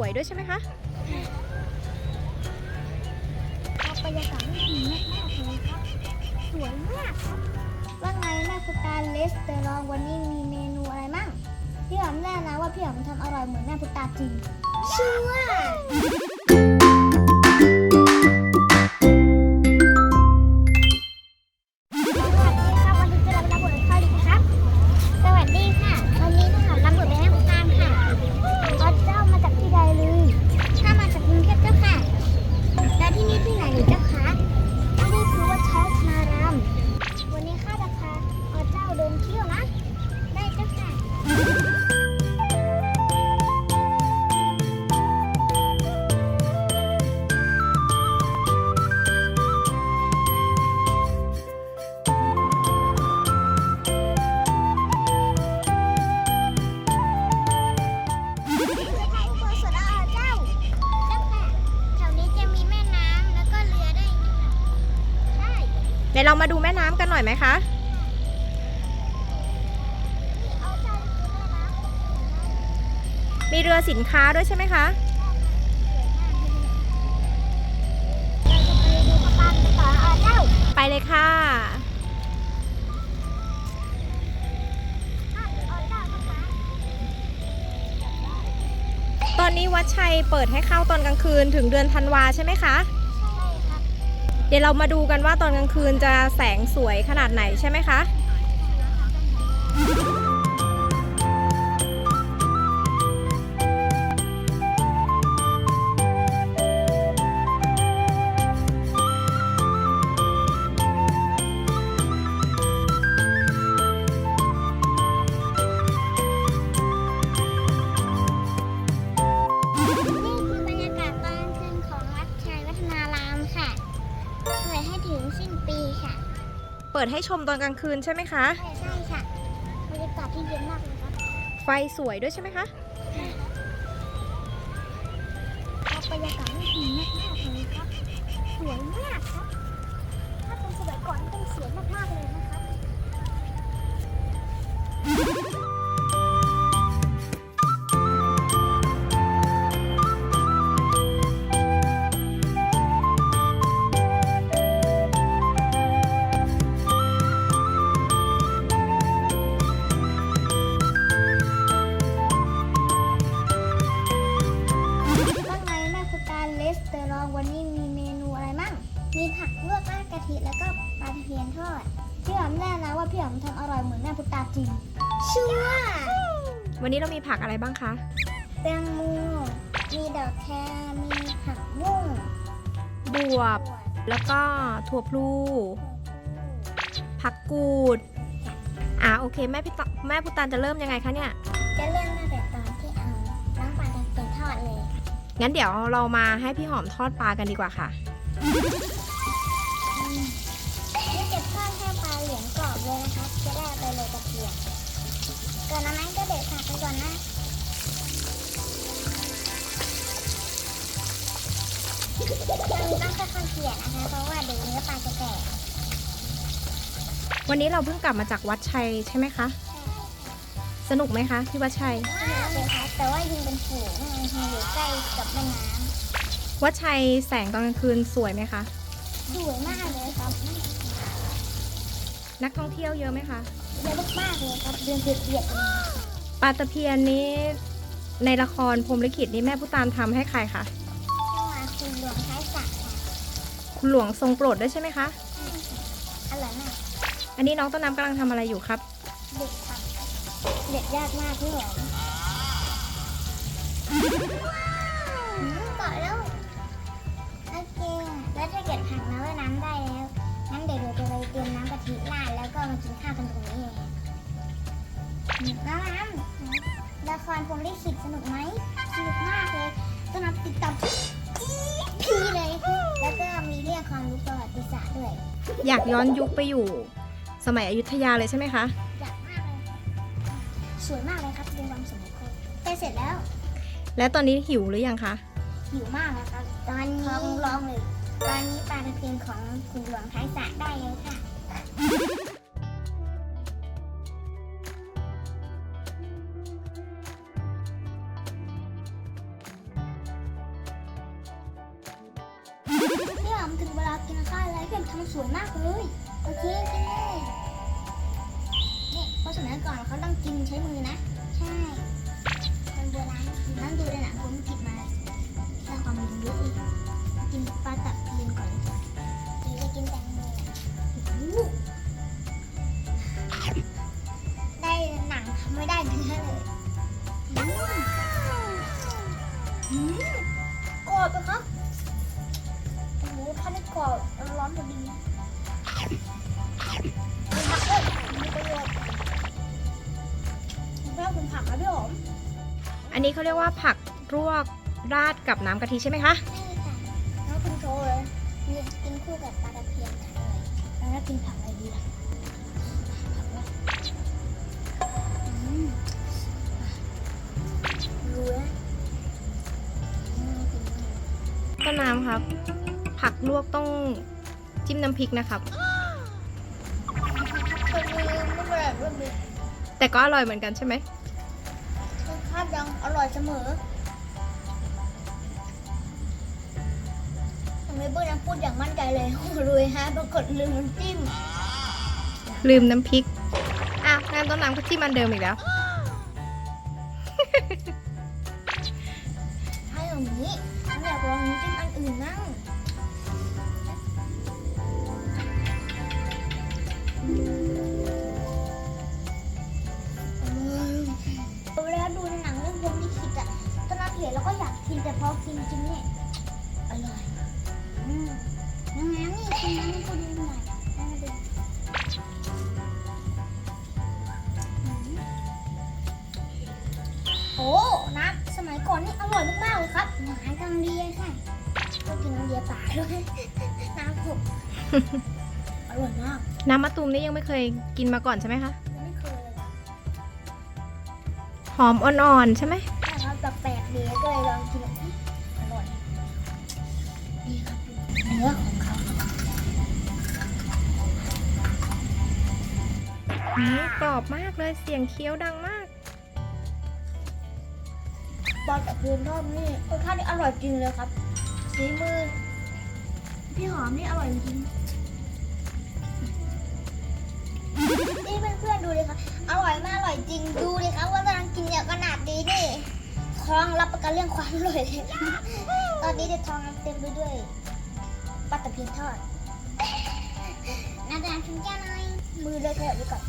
วยด้วยใช่ไหมคะครับบรรยากาศนี่ดีมากๆเลยครับสวยมากครับว่าไงแม่คุณตาเลสเตอรองวันนี้มีเมนูอะไรมั่งพี่หอมแน่นะว่าพี่หอมทำอร่อยเหมือนแม่คุณตาจริงชัวร์ มาดูแม่น้ำกันหน่อยไหมคะมีเรือสินค้าด้วยใช่ไหมคะไปเลยค่ะตอนนี้วัดชัยเปิดให้เข้าตอนกลางคืนถึงเดือนธันวาใช่ไหมคะ เดี๋ยวเรามาดูกันว่าตอนกลางคืนจะแสงสวยขนาดไหนใช่ไหมคะ ปิดให้ชมตอนกลางคืนใช่ไหมคะ ใช่ใช่ค่ะบรรยากาศที่เย็นมากเลยครับไฟสวยด้วยใช่ไหมคะครับบรรยากาศนี่ดีมากๆเลยครับ สวยมากครับ ถ้าเป็นสมัยก่อนต้องสวยมากๆเลยนะครับ จริง ชัวร์วันนี้เรามีผักอะไรบ้างคะ แตงโมมีดอกแครมีผักบุ้งบวบ แล้วก็ถั่วพลู ผักกูด อ่าโอเค แม่พี่ตแม่พุตานจะเริ่มยังไงคะเนี่ย จะเริ่มตั้งแต่ตอนที่เอาน้ำปลาตะเพียนทอดเลย งั้นเดี๋ยวเรามาให้พี่หอมทอดปลากันดีกว่าค่ะ ก็เด็ดผักไปก่อนนะเราต้องค่อยๆเขี่ยนะคะ เพราะว่าเดี๋ยวเนื้อปลาจะแตกวันนี้เราเพิ่งกลับมาจากวัดชัยใช่ไหมคะ สนุกไหมคะที่วัดชัย เลยครับแต่ว่ายิงเป็นฝูงมันอยู่ใกล้กับแม่น้วัดชัยแสงตอนกลางคืนสวยไหมคะำสวยมากเลยครับนักท่องเที่ยวเยอะไหมคะ เยอะมากๆเลยครับเดินเบียดๆเลย ปลาตะเพียนนี้ในละครพรหมลิขิตนี่แม่พุตานทำให้ใครคะเข้ามาคุณหลวงท้ายสระค่ะคุณหลวงทรงโปรดด้วยใช่ไหมคะ อร่อยมากอันนี้น้องต้นน้ำกำลังทำอะไรอยู่ครับ เด็ดครับเด็ดยากมากพี่หลวงเกาะแล้วโอเคแล้วถ้าเกิดผักน้ำว่ายน้ำได้แล้วงั้นเดี๋ยวเราจะไปเตรียมน้ำกะทิราดแล้วก็มากินข้าวกันตรงนี้เลย น้ำน้ำละครผมลิขิตสนุกไหมสนุกมากเลยต้นน้ำติดตามพี่เลย แล้วก็มีเรื่องความรู้ประวัติศาสตร์ด้วย อยากย้อนยุคไปอยู่ สมัยอยุธยาเลยใช่ไหมคะ อยากมากเลย สวยมากเลยครับเป็นความสมัยก่อนแต่เสร็จแล้ว และตอนนี้หิวหรือยังคะ หิวมากแล้วครับ ตอนนี้ร้องเลย ตอนนี้ปลาตะเพียนของคุณหลวงท้ายสระได้เลยค่ะ ถึงเวลากินข้าวแล้วพี่เอ็มทำสวยมากเลย โอเคกินเลยนี่เพราะฉะนั้นก่อนเขาต้องกินใช้มือนะ ใช่คนโบราณนั่งดูในหนังผมกินมาได้ความรู้เยอะอีกกินปลาตับเพียนก่อนเลยจ้ะกินจะกินแตงโมได้หนังทำไม่ได้เนื้อเลยอืมอืมกรอบเลยครับ โอ้โหถ้าไม่กรอบร้อนพอดีมีผักด้วยมีประโยชน์แม่คุณผักนะพี่หอมอันนี้เขาเรียกว่าผักรวกราดกับน้ำกะทิใช่ไหมคะนี่ค่ะน้องคุณโชว์เลยมีกินคู่กับปลาตะเพียนค่ะเลยแล้วกินผักอะไรดีล่ะผักอะไรอืมรู้แล้วอืมกินมากต้นน้ำครับ ผักลวกต้องจิ้มน้ำพริกนะครับคนนี้ไม่เป็นไรไม่เป็นไรแต่ก็อร่อยเหมือนกันใช่ไหมรสชาติยังอร่อยเสมอทำไมเบิ้ลยังพูดอย่างมั่นใจเลยโอ้โหรวยฮะปรากฏลืมน้ำจิ้ม ลืมน้ำพริก อะงานต้นน้ำก็จิ้มอันเดิมอีกแล้วให้อย่างนี้ฉันอยากลองน้ำจิ้มอันอื่นมั่ง เลยค่ะก็กินน้ำเลียป่าด้วยน้ำผมอร่อยมากน้ำมะตูมนี่ยังไม่เคยกินมาก่อนใช่ไหมคะยังไม่เคยเลยครับหอมอ่อนๆใช่ไหมแต่ว่าแปลกๆดีก็เลยลองกินดูอร่อยนี่ครับเนื้อของเขาอืมกรอบมากเลยเสียงเคี้ยวดังมาก ปลาตะเพียนทอดนี่รสชาตินี่อร่อยจริงเลยครับสีมือพี่หอมนี่อร่อยจริงนี่เพื่อนๆดูเลยครับอร่อยมากอร่อยจริงดูเลยครับว่ากำลังกินอย่างขนาดนี้นี่ท้องรับประกันเรื่องความอร่อยเลยตอนนี้เด็ท้องเต็มไปด้วยปลาตะเพียนทอดน้ำตาลชิมแก้วหน่อยมือเลยเถอะดีกว่อน